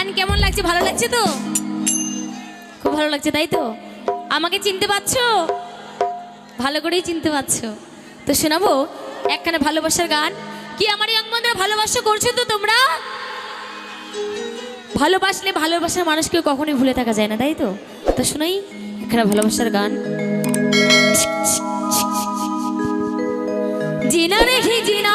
গান কেমন লাগছে? ভালো লাগছে তো? খুব ভালো লাগছে, তাই তো? আমাকে চিনতে পারছ? ভালো করেই চিনতে পারছ। তো শোনাবো, একখানে ভালোবাসার গান। কি আমার ইয়াং বন্ধুরা ভালোবাসা করছ তো তোমরা? ভালোবাসলে ভালোবাসার মানুষকে কখনোই ভুলে থাকা যায় না, তাই তো? তো শোনাই, একখানে ভালোবাসার গান। জিনা রেখে জিনা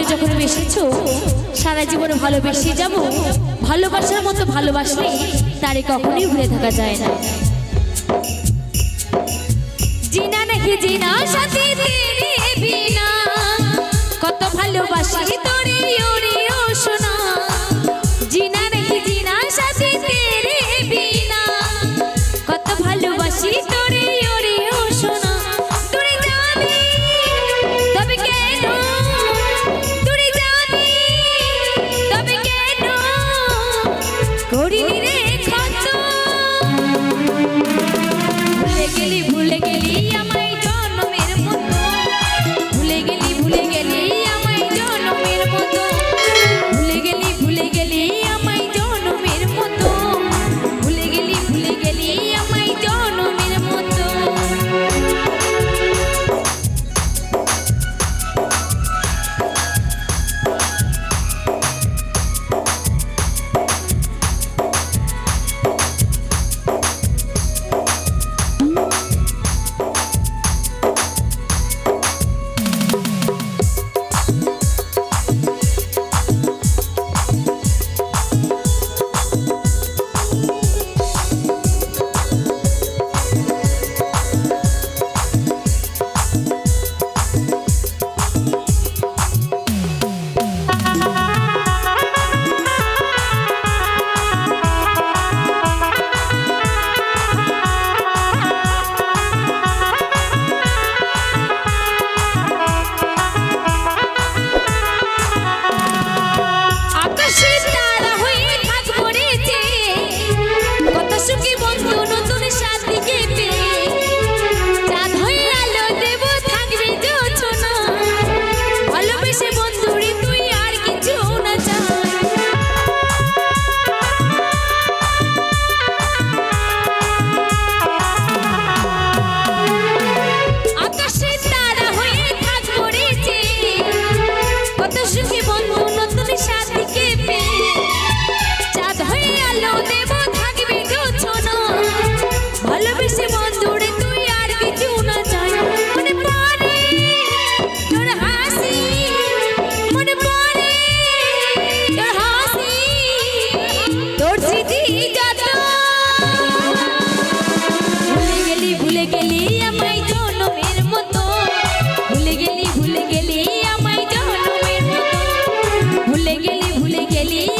ভালো যখন বেসেছো সারা জীবনে ভালোবেসে যাব, ভালোবাসার মতো ভালোবাসলে তারে কখনোই ভুলে থাকা যায় না। জিনা নাকি জিনা, সাথে তেরে বিনা, কত ভালোবাসি তোরে, ওরে भूले गली भूले गली।